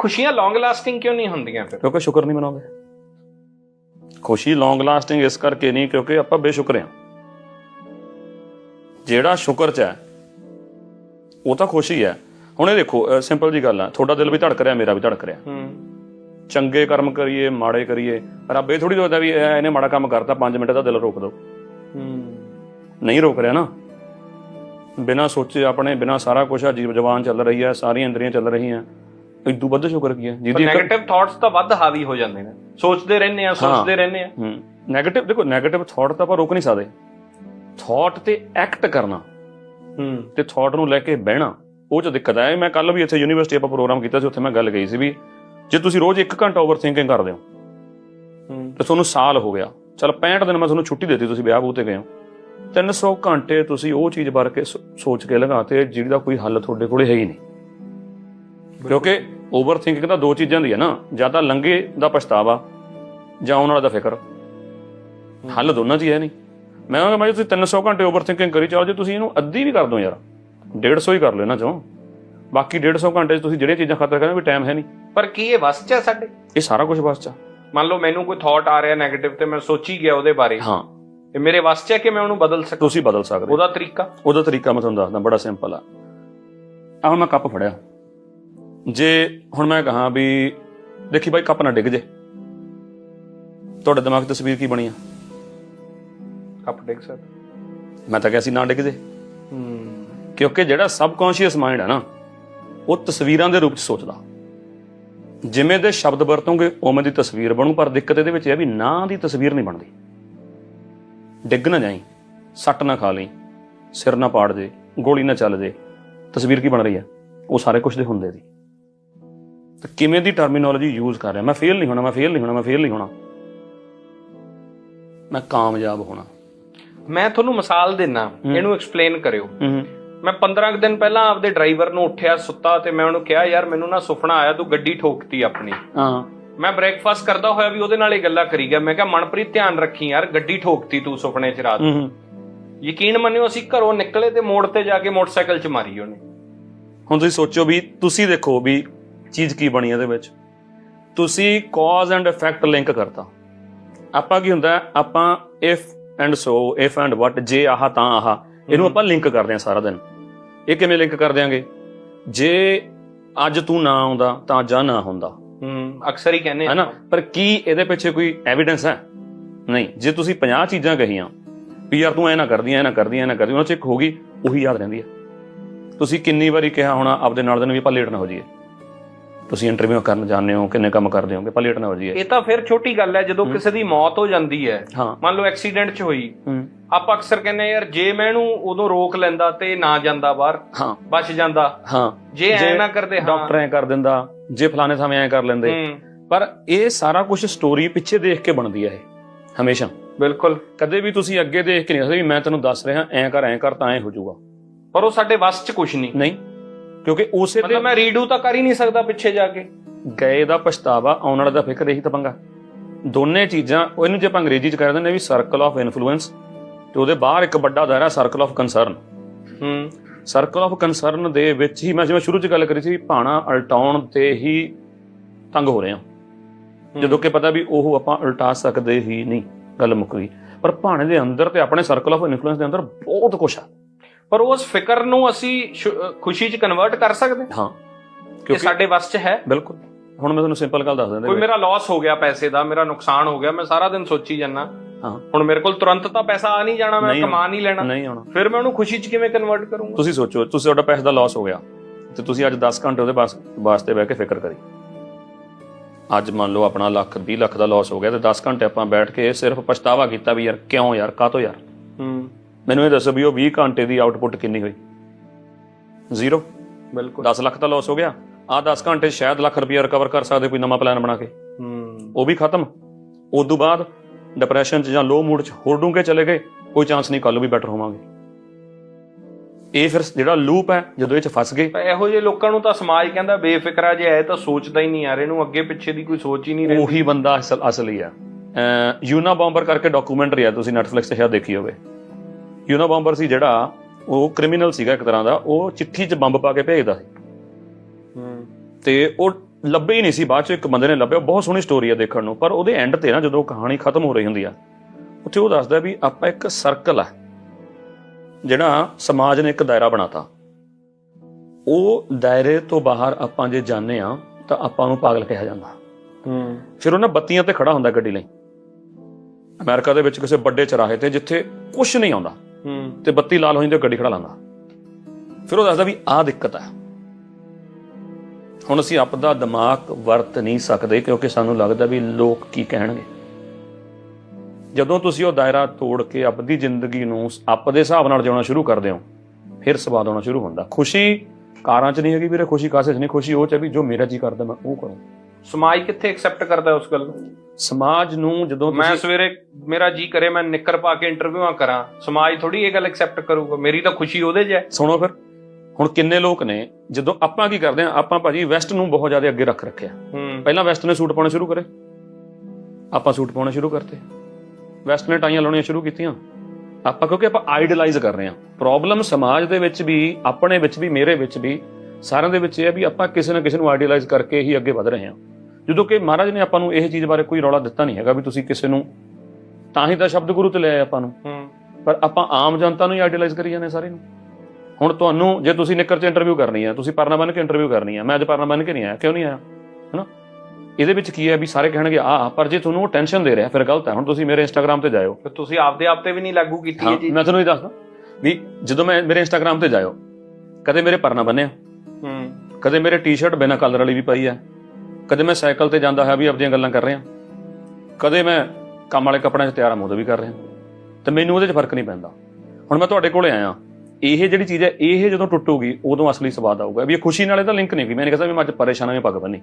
ਖੁਸ਼ੀਆਂ ਲੌਂਗ ਲਾਸਟਿੰਗ ਕਿਉਂ ਨਹੀਂ ਹੁੰਦੀਆਂ ਫਿਰ? ਕਿਉਂਕਿ ਸ਼ੁਕਰ ਨਹੀਂ ਮਨਾਉਂਦੇ। ਖੁਸ਼ੀ ਲੌਂਗ ਲਾਸਟਿੰਗ ਇਸ ਕਰਕੇ ਨਹੀਂ ਕਿਉਂਕਿ ਆਪਾਂ ਬੇਸ਼ੁਕਰ ਹਾਂ। ਜਿਹੜਾ ਸ਼ੁਕਰ ਚ ਹੈ ਉਹ ਤਾਂ ਖੁਸ਼ੀ ਹੈ। ਹੁਣ ਇਹ ਦੇਖੋ ਸਿੰਪਲ ਜੀ ਗੱਲ ਆ ਤੁਹਾਡਾ ਦਿਲ ਵੀ ਧੜਕ ਰਿਹਾ ਮੇਰਾ ਵੀ ਧੜਕ ਰਿਹਾ। ਹੂੰ। ਚੰਗੇ ਕਰਮ ਕਰੀਏ ਮਾੜੇ ਕਰੀਏ ਰੱਬ ਇਹ ਥੋੜੀ ਸੋਚਦਾ ਵੀ ਇਹ- ਇਹਨੇ ਮਾੜਾ ਕੰਮ ਕਰਤਾ 5 ਮਿੰਟ ਦਾ ਦਿਲ ਰੋਕ ਦਿਓ ਹੂੰ। ਨਹੀਂ ਰੋਕ ਰਿਹਾ ਨਾ। ਬਿਨਾਂ ਸੋਚੇ ਆਪਣੇ ਬਿਨਾਂ ਸਾਰਾ ਕੁਝ ਆ ਜੀਵ ਜਵਾਨ ਚੱਲ ਰਹੀ ਹੈ ਸਾਰੀਆਂ ਇੰਦਰੀਆਂ ਚੱਲ ਰਹੀਆਂ। ਇਦੋਂ ਵੱਧ ਸ਼ੁਕਰ ਕੀ ਹੈ ਜਿਹਦੀ ਨੈਗੇਟਿਵ ਥਾਟਸ ਤਾਂ ਵੱਧ ਹਾਵੀ ਹੋ ਜਾਂਦੇ ਨੇ। ਸੋਚਦੇ ਰਹਿੰਦੇ ਆ ਸੋਚਦੇ ਰਹਿੰਦੇ ਆ। ਹੂੰ। 네ਗੇਟਿਵ ਦੇਖੋ 네ਗੇਟਿਵ ਥਾਟ ਤਾਂ ਆਪਾਂ ਰੋਕ ਨਹੀਂ ਸਕਦੇ। ਥਾਟ ਤੇ ਐਕਟ ਕਰਨਾ। ਹੂੰ। ਤੇ ਥਾਟ ਨੂੰ ਲੈ ਕੇ ਬਹਿਣਾ ਉਹ ਚ ਦਿੱਕਤ ਹੈ ਮੈਂ ਕੱਲ ਵੀ ਇੱਥੇ ਯੂਨੀਵਰਸਿਟੀ ਆਪਾਂ ਪ੍ਰੋਗਰਾਮ ਕੀਤਾ ਸੀ ਉੱਥੇ ਮੈਂ ਗੱਲ ਕਹੀ ਸੀ ਵੀ ਜੇ ਤੁਸੀਂ ਰੋਜ਼ 1 ਘੰਟਾ ਓਵਰਥਿੰਕਿੰਗ ਕਰਦੇ ਹੋ ਹੂੰ। ਤੇ ਤੁਹਾਨੂੰ ਸਾਲ ਹੋ ਗਿਆ। ਚਲ 65 ਦਿਨ ਮੈਂ ਤੁਹਾਨੂੰ ਛੁੱਟੀ ਦਿੱਤੀ ਤੁਸੀਂ ਵਿਆਹ ਬੂਹ ਤੇ ਗਏ ਹੋ। 300 ਘੰਟੇ ਤੁਸੀਂ ਉਹ ਚੀਜ਼ ਬਾਰੇ ਸੋਚ ਕੇ ਲਗਾਤੇ ਜਿਹਦੀ ਕੋਈ ਹੱਲ ਤੁਹਾਡੇ ਕੋਲੇ ਹੈ ਹੀ ਨਹੀਂ। ਕਿਉਂਕਿ ਓਵਰਥਿੰਕਿੰਗ ਤਾਂ ਦੋ ਚੀਜ਼ਾਂ ਦੀ ਹੈ ਨਾ ਜਾਂ ਤਾਂ ਲੰਘੇ ਦਾ ਪਛਤਾਵਾ ਜਾਂ ਆਉਣ ਵਾਲਾ ਦਾ ਫਿਕਰ। ਹੱਲ ਦੋਨਾਂ 'ਚ ਹੀ ਹੈ ਨਹੀਂ। ਮੈਂ ਕਹਾਂਗਾ ਮੈਂ ਤੁਸੀਂ 300 ਘੰਟੇ ਓਵਰਥਿੰਕਿੰਗ ਕਰੀ ਚਾਹੋ ਜੇ ਤੁਸੀਂ ਇਹਨੂੰ ਅੱਧੀ ਵੀ ਕਰ ਦੋ ਯਾਰ 150 ਹੀ ਕਰ ਲਓ ਇਹਨਾਂ ਚੋਂ ਬਾਕੀ 150 ਘੰਟੇ 'ਚ ਤੁਸੀਂ ਜਿਹੜੀਆਂ ਚੀਜ਼ਾਂ ਖਤਰ ਕਰਦੇ ਵੀ ਟਾਈਮ ਹੈ ਨਹੀਂ। ਪਰ ਕੀ ਇਹ ਵਸ ਚ ਹੈ ਸਾਡੇ? ਇਹ ਸਾਰਾ ਕੁਝ ਬਸ ਚ ਆ। ਮੰਨ ਲਓ ਮੈਨੂੰ ਕੋਈ ਥਾਟ ਆ ਰਿਹਾ 네ਗੇਟਿਵ ਤੇ ਮੈਂ ਸੋਚੀ ਗਿਆ ਉਹਦੇ ਬਾਰੇ। ਹਾਂ। ਇਹ ਮੇਰੇ ਵਸ ਚ ਹੈ ਕਿ ਮੈਂ ਉਹਨੂੰ ਬਦਲ ਸਕਾਂ? ਤੁਸੀਂ ਬਦਲ ਸਕਦੇ। ਉਹਦਾ ਤਰੀਕਾ? ਉਹਦਾ ਤਰੀਕਾ ਮੈਂ ਤੁਹਾਨੂੰ ਦੱਸਦਾ ਬੜਾ ਸਿੰਪਲ ਆ। ਆ ਹੁਣ ਮੈਂ ਕੱਪ ਫੜਿਆ। ਜੇ ਹੁਣ ਮੈਂ ਕਹਾਂ ਵੀ ਦੇਖੀ ਬਾਈ ਕੱਪ ਨਾ ਡਿੱਗ ਜੇ। ਤੁਹਾਡੇ ਦਿਮਾਗ 'ਚ ਤਸਵੀਰ ਕੀ ਬਣੀ ਆ? ਕੱਪ ਡਿੱਗ ਸਕਦਾ ਮੈਂ ਤਾਂ ਕਿਹਾ ਸੀ ਨਾ ਡਿੱਗ ਜੇ। ਕਿਉਂਕਿ ਜਿਹੜਾ ਸਬਕੌਂਸ਼ੀਅਸ ਮਾਈਂਡ ਹੈ ਨਾ ਉਹ ਤਸਵੀਰਾਂ ਦੇ ਰੂਪ 'ਚ ਸੋਚਦਾ। ਜਿਵੇਂ ਦੇ ਸ਼ਬਦ ਵਰਤੋਂਗੇ ਉਵੇਂ ਦੀ ਤਸਵੀਰ ਬਣੂ ਪਰ ਦਿੱਕਤ ਇਹਦੇ ਵਿੱਚ ਇਹ ਵੀ ਨਾ ਦੀ ਤਸਵੀਰ ਨਹੀਂ ਬਣਦੀ। ਡਿੱਗ ਨਾ ਜਾਈ ਸੱਟ ਨਾ ਖਾ ਲਈ ਸਿਰ ਨਾ ਪਾੜ ਜੇ ਗੋਲੀ ਨਾ ਚੱਲ ਜੇ। ਤਸਵੀਰ ਕੀ ਬਣ ਰਹੀ ਹੈ ਉਹ ਸਾਰੇ ਕੁਝ ਦੇ ਹੁੰਦੇ ਦੀ ਤੇ ਕਿਵੇਂ ਦੀ ਟਰਮੀਨੋਲੋਜੀ ਯੂਜ਼ ਕਰ ਰਿਹਾ? ਮੈਂ ਫੇਲ ਨਹੀਂ ਹੋਣਾ ਮੈਂ ਫੇਲ ਨਹੀਂ ਹੋਣਾ ਮੈਂ ਫੇਲ ਨਹੀਂ ਹੋਣਾ। ਮੈਂ ਕਾਮਯਾਬ ਹੋਣਾ। ਮੈਂ ਤੁਹਾਨੂੰ ਮਿਸਾਲ ਦਿੰਨਾ ਇਹਨੂੰ ਐਕਸਪਲੇਨ ਕਰਿਓ। ਹੂੰ। ਮੈਂ 15 ਕੁ ਦਿਨ ਪਹਿਲਾਂ ਆਪਦੇ ਡਰਾਈਵਰ ਨੂੰ ਉੱਠਿਆ ਸੁੱਤਾ ਤੇ ਮੈਂ ਉਹਨੂੰ ਕਿਹਾ ਯਾਰ ਮੈਨੂੰ ਨਾ ਸੁਪਨਾ ਆਇਆ ਤੂੰ ਗੱਡੀ ਠੋਕਤੀ ਆਪਣੀ। ਹਾਂ। ਮੈਂ ਬ੍ਰੇਕਫਾਸਟ ਕਰਦਾ ਹੋਇਆ ਵੀ ਉਹਦੇ ਨਾਲ ਇਹ ਗੱਲਾਂ ਕਰੀ ਗਿਆ। ਮੈਂ ਕਿਹਾ ਮਨਪ੍ਰੀਤ ਧਿਆਨ ਰੱਖੀ ਯਾਰ ਗੱਡੀ ਠੋਕਤੀ ਤੂੰ ਸੁਪਨੇ 'ਚ ਰਾਤ ਹੂੰ। ਯਕੀਨ ਮੰਨਿਓ ਅਸੀਂ ਘਰੋਂ ਨਿਕਲੇ ਤੇ ਮੋੜ ਤੇ ਜਾ ਕੇ ਮੋਟਰਸਾਈਕਲ 'ਚ ਮਾਰੀ ਉਹਨੇ। ਹੁਣ ਤੁਸੀਂ ਸੋਚੋ ਵੀ ਤੁਸੀਂ ਦੇਖੋ ਵੀ ਚੀਜ਼ ਕੀ ਬਣੀ ਇਹਦੇ ਵਿੱਚ? ਤੁਸੀਂ ਕਾਜ਼ ਐਂਡ ਇਫੈਕਟ ਲਿੰਕ ਕਰਤਾ। ਆਪਾਂ ਕੀ ਹੁੰਦਾ ਹੈ? ਆਪਾਂ if and so if and what ਜੇ ਆਹ ਤਾਂ ਆਹ ਇਹਨੂੰ ਆਪਾਂ ਲਿੰਕ ਕਰਦੇ ਹਾਂ ਸਾਰਾ ਦਿਨ। ਇਹ ਕਿਵੇਂ ਲਿੰਕ ਕਰ ਦਿਆਂਗੇ? ਜੇ ਅੱਜ ਤੂੰ ਨਾ ਆਉਂਦਾ ਤਾਂ ਆਹ ਨਾ ਹੁੰਦਾ। ਹੂੰ ਅਕਸਰ ਹੀ ਕਹਿੰਦੇ ਆ। ਹੈਨਾ ਪਰ ਕੀ ਇਹਦੇ ਪਿੱਛੇ ਕੋਈ ਐਵੀਡੈਂਸ ਹੈ? ਨਹੀਂ। ਜੇ ਤੁਸੀਂ 50 ਚੀਜ਼ਾਂ ਕਹੀਆਂ ਵੀ ਯਾਰ ਤੂੰ ਐ ਨਾ ਕਰਦੀ ਐ ਨਾ ਕਰਦੀ ਐ ਨਾ ਕਰਦੀ ਉਹਨਾਂ ਚ ਇੱਕ ਹੋ ਗਈ ਉਹੀ ਯਾਦ ਰਹਿੰਦੀ ਹੈ। ਤੁਸੀਂ ਕਿੰਨੀ ਵਾਰੀ ਕਿਹਾ ਹੋਣਾ ਆਪਦੇ ਨਾਲ ਦੇ ਨੂੰ ਵੀ ਆਪਾਂ ਲੇਟ ਨਾ ਹੋ ਜਾਈਏ। ਤੁਸੀਂ ਇੰਟਰਵਿਊ ਕਰਨ ਜਾਂਦੇ ਹੋ ਕਿੰਨੇ ਕੰਮ ਕਰਦੇ ਹੋਗੇ ਆਪਾਂ ਲੇਟ ਨਾ ਹੋ ਜਾਈਏ ਇਹ ਤਾਂ ਫਿਰ ਛੋਟੀ ਗੱਲ ਹੈ ਜਦੋਂ ਕਿਸੇ ਦੀ ਮੌਤ ਹੋ ਜਾਂਦੀ ਹੈ ਹਾਂ। ਮੰਨ ਲਓ ਐਕਸੀਡੈਂਟ 'ਚ ਹੋਈ ਹੂੰ, ਆਪਾਂ ਅਕਸਰ ਕਹਿੰਦੇ ਯਾਰ ਜੇ ਮੈਂ ਇਹਨੂੰ ਉਦੋਂ ਰੋਕ ਲੈਂਦਾ ਤੇ ਨਾ ਜਾਂਦਾ ਬਾਹਰ ਹਾਂ। ਬਚ ਜਾਂਦਾ। ਹਾਂ। ਜੇ ਐ ਨਾ ਕਰਦੇ ਹਾਂ। ਡਾਕਟਰ ਐ ਕਰ ਦਿੰਦਾ ਜੇ ਫਲਾਣੇ ਥਾਵੇਂ ਐ ਕਰ ਲੈਂਦੇ। ਹੂੰ। ਪਰ ਇਹ ਸਾਰਾ ਕੁਝ ਸਟੋਰੀ ਪਿੱਛੇ ਦੇਖ ਕੇ ਬਣਦੀ ਹੈ ਇਹ ਹਮੇਸ਼ਾ। ਬਿਲਕੁਲ। ਕਦੇ ਵੀ ਤੁਸੀਂ ਅੱਗੇ ਦੇਖ ਕੇ ਨਹੀਂ ਸਕਦੇ ਵੀ ਮੈਂ ਤੈਨੂੰ ਦੱਸ ਰਿਹਾ ਐ ਕਰ ਐ ਕਰ ਤਾਂ ਐ ਹੋ ਜਾਊਗਾ। ਪਰ ਉਹ ਸਾਡੇ ਵੱਸ 'ਚ ਕੁਝ ਨਹੀਂ। ਨਹੀਂ। ਕਿਉਂਕਿ ਉਸੇ ਤੇ ਮਤਲਬ ਮੈਂ ਰੀਡੂ ਤਾਂ ਕਰ ਹੀ ਨਹੀਂ ਸਕਦਾ ਪਿੱਛੇ ਜਾ ਕੇ। ਗਏ ਦਾ ਪਛਤਾਵਾ ਆਉਣ ਵਾਲੇ ਦਾ ਫਿਕਰ ਇਹੀ ਤਾਂ ਪੰਗਾ। ਦੋਨੇ ਚੀਜ਼ਾਂ ਉਹ ਇਹਨੂੰ ਜੇ ਆਪਾਂ ਅੰਗਰੇਜ਼ੀ ਚ ਕਹਿ ਦਿੰਦੇ ਨੇ ਵੀ ਸਰਕਲ ਆਫ ਇਨਫਲੂਐਂਸ ਤੇ ਉਹਦੇ ਬਾਹਰ ਇੱਕ ਵੱਡਾ ਦਾਇਰਾ ਸਰਕਲ ਆਫ ਕੰਸਰਨ ਹੂੰ। ਸਰਕਲ ਆਫ ਕੰਸਰਨ ਦੇ ਵਿੱਚ ਹੀ ਮੈਂ ਜਿਵੇਂ ਸ਼ੁਰੂ ਚ ਗੱਲ ਕਰੀ ਸੀ ਭਾਣਾ ਉਲਟਾਉਣ ਤੇ ਹੀ ਤੰਗ ਹੋ ਰਹੇ ਹਾਂ। ਜਦੋਂ ਕਿ ਪਤਾ ਵੀ ਉਹ ਆਪਾਂ ਉਲਟਾ ਸਕਦੇ ਹੀ ਨਹੀਂ ਗੱਲ ਮੁੱਕ ਗਈ। ਪਰ ਭਾਣੇ ਦੇ ਅੰਦਰ ਤੇ ਆਪਣੇ ਸਰਕਲ ਆਫ ਇਨਫਲੂਐਂਸ ਦੇ ਅੰਦਰ ਬਹੁਤ ਕੁਝ ਆ। ਪਰ ਉਸ ਫਿਕਰ ਨੂੰ ਅਸੀਂ ਖੁਸ਼ੀ 'ਚ ਕਨਵਰਟ ਕਰ ਸਕਦੇ ਹਾਂ। ਕਿਉਂਕਿ ਸਾਡੇ ਵੱਸ 'ਚ ਹੈ। ਬਿਲਕੁਲ। ਹੁਣ ਮੈਂ ਤੁਹਾਨੂੰ ਸਿੰਪਲ ਗੱਲ ਦੱਸ ਦਿੰਦਾ ਕੋਈ ਮੇਰਾ ਲਾਸ ਹੋ ਗਿਆ ਪੈਸੇ ਦਾ ਮੇਰਾ ਨੁਕਸਾਨ ਹੋ ਗਿਆ ਮੈਂ ਸਾਰਾ ਦਿਨ ਸੋਚੀ ਜਾਂਦਾ। ਹਾਂ। ਹੁਣ ਮੇਰੇ ਕੋਲ ਤੁਰੰਤ ਤਾਂ ਪੈਸਾ ਆ ਨਹੀਂ ਜਾਣਾ ਮੈਂ ਕਮਾ ਨਹੀਂ ਲੈਣਾ। ਨਹੀਂ ਆਉਣਾ। ਫਿਰ ਮੈਂ ਉਹਨੂੰ ਖੁਸ਼ੀ 'ਚ ਕਿਵੇਂ ਕਨਵਰਟ ਕਰੂੰਗਾ? ਤੁਸੀਂ ਸੋਚੋ ਤੁਸੀਂ ਤੁਹਾਡਾ ਪੈਸੇ ਦਾ ਲਾਸ ਹੋ ਗਿਆ ਤੇ ਤੁਸੀਂ ਅੱਜ 10 ਘੰਟੇ ਉਹਦੇ ਵਾਸ- ਵਾਸਤੇ ਬਹਿ ਕੇ ਫਿਕਰ ਕਰੀ। ਅੱਜ ਮੰਨ ਲਓ ਆਪਣਾ ਲੱਖ 20 ਲੱਖ ਦਾ ਲਾਸ ਹੋ ਗਿਆ ਤੇ 10 ਘੰਟੇ ਆਪਾਂ ਬੈਠ ਕੇ ਸਿਰਫ ਪਛਤਾਵਾ ਕੀਤਾ ਵੀ ਯਾਰ ਕਿਉਂ ਯਾਰ ਕਾਹਤੋਂ ਯਾਰ? ਹੂੰ। ਮੈਨੂੰ ਇਹ ਦੱਸੋ ਵੀ ਉਹ 20 ਘੰਟੇ ਦੀ ਆਊਟਪੁੱਟ ਕਿੰਨੀ ਹੋਈ? ਜ਼ੀਰੋ ਬਿਲਕੁਲ। 10 ਲੱਖ ਦਾ ਲਾਸ ਹੋ ਗਿਆ। ਆ 10 ਘੰਟੇ ਸ਼ਾਇਦ ਲੱਖ ਰੁਪਏ ਰਿਕਵਰ ਕਰ ਸਕਦੇ ਕੋਈ ਨਵਾਂ ਪਲਾਨ ਬਣਾ ਕੇ। ਹੂੰ। ਉਹ ਵੀ ਖਤਮ। ਉਸ ਤੋਂ ਬਾਅਦ ਡਿਪਰੈਸ਼ਨ 'ਚ ਜਾਂ ਲੋ ਮੂਡ 'ਚ ਹੋਰ ਡੂੰਘੇ ਚਲੇ ਗਏ ਕੋਈ ਚਾਂਸ ਨਹੀਂ ਕੱਲ ਵੀ ਬੈਟਰ ਹੋਵਾਂਗੇ। ਇਹ ਫਿਰ ਜਿਹੜਾ ਲੂਪ ਹੈ ਜਦੋਂ ਇਹ 'ਚ ਫਸ ਗਏ। ਤਾਂ ਇਹੋ ਜਿਹੇ ਲੋਕਾਂ ਨੂੰ ਤਾਂ ਸਮਾਜ ਕਹਿੰਦਾ ਬੇਫਿਕਰਾ ਜੇ ਹੈ ਤਾਂ ਸੋਚਦਾ ਹੀ ਨਹੀਂ ਯਾਰ ਇਹਨੂੰ ਅੱਗੇ ਪਿੱਛੇ ਦੀ ਕੋਈ ਸੋਚ ਹੀ ਨਹੀਂ ਰਹੀ ਉਹੀ ਬੰਦਾ ਅਸਲ ਅਸਲੀ ਆ। ਯੂਨਾ ਬੰਬਰ ਕਰਕੇ ਡਾਕੂਮੈਂਟਰੀ ਆ ਤੁਸੀਂ ਨੈਟਫਲਿਕਸ ਤੇ ਸ਼ਾਇਦ ਦੇਖੀ ਹੋਵੇ। ਯੂਨਾ ਬੰਬਰ ਸੀ ਜਿਹੜਾ ਉਹ ਕ੍ਰਿਮੀਨਲ ਸੀਗਾ ਇੱਕ ਤਰ੍ਹਾਂ ਦਾ ਉਹ ਚਿੱਠੀ 'ਚ ਬੰਬ ਪਾ ਕੇ ਭੇਜਦਾ ਸੀ। ਹੂੰ। ਤੇ ਉਹ ਲੱਭੇ ਹੀ ਨਹੀਂ ਸੀ ਬਾਅਦ ਚ ਇੱਕ ਬੰਦੇ ਨੇ ਲੱਭਿਆ ਬਹੁਤ ਸੋਹਣੀ ਸਟੋਰੀ ਆ ਦੇਖਣ ਨੂੰ ਪਰ ਉਹਦੇ ਐਂਡ ਤੇ ਨਾ ਜਦੋਂ ਕਹਾਣੀ ਖਤਮ ਹੋ ਰਹੀ ਹੁੰਦੀ ਆ ਉੱਥੇ ਉਹ ਦੱਸਦਾ ਵੀ ਆਪਾਂ ਇੱਕ ਸਰਕਲ ਆ ਜਿਹੜਾ ਸਮਾਜ ਨੇ ਇੱਕ ਦਾਇਰਾ ਬਣਾਤਾ। ਉਹ ਦਾਇਰੇ ਤੋਂ ਬਾਹਰ ਆਪਾਂ ਜੇ ਜਾਂਦੇ ਆ ਤਾਂ ਆਪਾਂ ਨੂੰ ਪਾਗਲ ਕਿਹਾ ਜਾਂਦਾ। ਹੂੰ। ਫਿਰ ਉਹਨਾਂ ਬੱਤੀਆਂ ਤੇ ਖੜਾ ਹੁੰਦਾ ਗੱਡੀ ਲਈ। ਅਮਰੀਕਾ ਦੇ ਵਿੱਚ ਕਿਸੇ ਵੱਡੇ ਚਰਾਹੇ ਤੇ ਜਿੱਥੇ ਕੁਝ ਨਹੀਂ ਆਉਂਦਾ। ਹੂੰ। ਤੇ ਬੱਤੀ ਲਾਲ ਹੋ ਜਾਂਦੀ ਤੇ ਗੱਡੀ ਖੜਾ ਲਾਂਦਾ ਫਿਰ ਉਹ ਦੱਸਦਾ ਵੀ ਆਹ ਦਿੱਕਤ ਹੈ। ਹੁਣ ਅਸੀਂ ਆਪਦਾ ਦਿਮਾਗ ਵਰਤ ਨਹੀਂ ਸਕਦੇ, ਕਿਉਂਕਿ ਸਾਨੂੰ ਲੱਗਦਾ ਵੀ ਲੋਕ ਕੀ ਕਹਿਣਗੇ। ਜਦੋਂ ਤੁਸੀਂ ਉਹ ਦਾਇਰਾ ਤੋੜ ਕੇ ਆਪਦੀ ਜ਼ਿੰਦਗੀ ਨੂੰ ਆਪਦੇ ਹਿਸਾਬ ਨਾਲ ਜਿਉਣਾ ਸ਼ੁਰੂ ਕਰਦੇ ਹੋ, ਫਿਰ ਸਵਾਦ ਆਉਣਾ ਸ਼ੁਰੂ ਹੁੰਦਾ। ਖੁਸ਼ੀ ਕਾਰਾਂ 'ਚ ਨਹੀਂ ਹੈਗੀ ਵੀਰੇ, ਖੁਸ਼ੀ ਕਾਸੇ 'ਚ ਨਹੀਂ। ਖੁਸ਼ੀ ਉਹ 'ਚ ਹੈ ਵੀ ਜੋ ਮੇਰਾ ਜੀ ਕਰਦਾ, ਮੈਂ ਉਹ ਕਰੂੰ। ਸਮਾਜ ਕਿੱਥੇ ਐਕਸੈਪਟ ਕਰਦਾ ਉਸ ਗੱਲ ਨੂੰ? ਸਮਾਜ ਨੂੰ ਜਦੋਂ ਮੈਂ ਸਵੇਰੇ ਮੇਰਾ ਜੀ ਕਰੇ ਮੈਂ ਨਿੱਕਰ ਪਾ ਕੇ ਇੰਟਰਵਿਊਆਂ ਕਰਾਂ। ਸਮਾਜ ਥੋੜੀ ਇਹ ਗੱਲ ਐਕਸੈਪਟ ਕਰੂਗਾ। ਮੇਰੀ ਤਾਂ ਖੁਸ਼ੀ ਉਹਦੇ 'ਚ ਹੈ। ਸੁਣੋ ਫਿਰ। ਹੁਣ ਕਿੰਨੇ ਲੋਕ ਨੇ ਜਦੋਂ ਆਪਾਂ ਕੀ ਕਰਦੇ ਆ ਆਪਾਂ ਭਾਜੀ ਵੈਸਟ ਨੂੰ ਬਹੁਤ ਜ਼ਿਆਦਾ ਅੱਗੇ ਰੱਖ ਰੱਖਿਆ। ਪਹਿਲਾਂ ਵੈਸਟ ਨੇ ਸੂਟ ਪਾਉਣੇ ਸ਼ੁਰੂ ਕਰੇ। ਆਪਾਂ ਸੂਟ ਪਾਉਣੇ ਸ਼ੁਰੂ ਕਰਤੇ। ਵੈਸਟ ਨੇ ਟਾਈਆਂ ਲਾਉਣੀਆਂ ਸ਼ੁਰੂ ਕੀਤੀਆਂ। ਆਪਾਂ ਕਿਉਂਕਿ ਆਪਾਂ ਆਈਡਲਾਈਜ਼ ਕਰ ਰਹੇ ਹਾਂ। ਪ੍ਰੋਬਲਮ ਸਮਾਜ ਦੇ ਵਿੱਚ ਵੀ ਆਪਣੇ ਵਿੱਚ ਵੀ ਮੇਰੇ ਵਿੱਚ ਵੀ ਸਾਰਿਆਂ ਦੇ ਵਿੱਚ ਇਹ ਹੈ ਵੀ ਆਪਾਂ ਕਿਸੇ ਨਾ ਕਿਸੇ ਨੂੰ ਆਈਡਲਾਈਜ਼ ਕਰਕੇ ਹੀ ਅੱਗੇ ਵਧ ਰਹੇ ਹਾਂ। ਜਦੋਂ ਕਿ ਮਹਾਰਾਜ ਨੇ ਆਪਾਂ ਨੂੰ ਇਹ ਚੀਜ਼ ਬਾਰੇ ਕੋਈ ਰੌਲਾ ਦਿੱਤਾ ਨਹੀਂ ਹੈਗਾ ਵੀ ਤੁਸੀਂ ਕਿਸੇ ਨੂੰ ਤਾਂ ਹੀ ਤਾਂ ਸ਼ਬਦ ਗੁਰੂ ਤੇ ਲੈ ਆਏ ਆਪਾਂ ਨੂੰ। ਹੂੰ। ਪਰ ਆਪਾਂ ਆਮ ਜਨਤਾ ਨੂੰ ਹੀ ਆਈਡਲਾਈਜ਼ ਕਰੀ ਜਾਂਦੇ ਸਾਰੇ ਨੂੰ। ਹੁਣ ਤੁਹਾਨੂੰ ਜੇ ਤੁਸੀਂ ਨਿੱਕਰ 'ਚ ਇੰਟਰਵਿਊ ਕਰਨੀ ਹੈ ਤੁਸੀਂ ਪਰਨਾ ਬੰਨ ਕੇ ਇੰਟਰਵਿਊ ਕਰਨੀ ਹੈ ਮੈਂ ਅੱਜ ਪਰਨਾ ਬੰਨ ਕੇ ਨਹੀਂ ਆਇਆ ਕਿਉਂ ਨਹੀਂ ਆਇਆ? ਹਨਾ? ਇਹਦੇ ਵਿੱਚ ਕੀ ਹੈ ਵੀ ਸਾਰੇ ਕਹਿਣਗੇ ਆ ਪਰ ਜੇ ਤੁਹਾਨੂੰ ਉਹ ਟੈਨਸ਼ਨ ਦੇ ਰਿਹਾ ਫਿਰ ਗਲਤ ਹੈ ਹੁਣ ਤੁਸੀਂ ਮੇਰੇ ਇੰਸਟਾਗ੍ਰam ਤੇ ਜਾਇਓ। ਫਿਰ ਤੁਸੀਂ ਆਪਦੇ ਆਪ ਤੇ ਵੀ ਨਹੀਂ ਲਾਗੂ ਕੀਤੀ ਇਹ ਚੀਜ਼। ਮੈਂ ਤੁਹਾਨੂੰ ਇਹ ਦੱਸਦਾ ਵੀ ਜਦੋਂ ਮੈਂ ਮੇਰੇ ਇੰਸਟਾਗ੍ਰam ਤੇ ਜਾਇਓ ਕਦੇ ਮੇਰੇ ਪਰਨਾ ਬੰਨਿਆ। ਕਦੇ ਮੇਰੇ ਟੀ-ਸ਼ਰਟ ਬਿਨਾਂ ਕਲਰ ਵਾਲੀ ਵੀ ਪਾਈ ਹੈ ਕਦੇ ਮੈਂ ਸਾਈਕਲ ਤੇ ਜਾਂਦਾ ਹੋਇਆ ਵੀ ਆਪਣੀਆਂ ਗੱਲਾਂ ਕਰ ਰਿਹਾ। ਕਦੇ ਮੈਂ ਕੰਮ ਵਾਲੇ ਕੱਪੜਿਆਂ 'ਚ ਤਿਆਰ ਆਮੋਦ ਵੀ ਕਰ ਰਿਹਾ। ਤੇ ਮੈਨੂੰ ਉਹਦੇ 'ਚ ਫ਼ਰਕ ਨਹੀਂ ਪੈਂਦਾ। ਹੁਣ ਮੈਂ ਤੁਹਾਡੇ ਕੋਲੇ ਆਇਆ। ਇਹ ਜਿਹੜੀ ਚੀਜ਼ ਹੈ, ਇਹ ਜਦੋਂ ਟੁੱਟੂਗੀ, ਉਦੋਂ ਅਸਲੀ ਸਵਾਦ ਆਊਗਾ। ਵੀ ਇਹ ਖੁਸ਼ੀ ਨਾਲ ਇਹਦਾ ਲਿੰਕ ਨਹੀਂ ਗਈ ਮੈਂ ਨਹੀਂ ਕਹਿੰਦਾ ਵੀ ਮੈਂ ਅੱਜ ਪਰੇਸ਼ਾਨਾਂ ਹਾਂ ਮੈਂ ਪੱਗ ਬੰਨੀ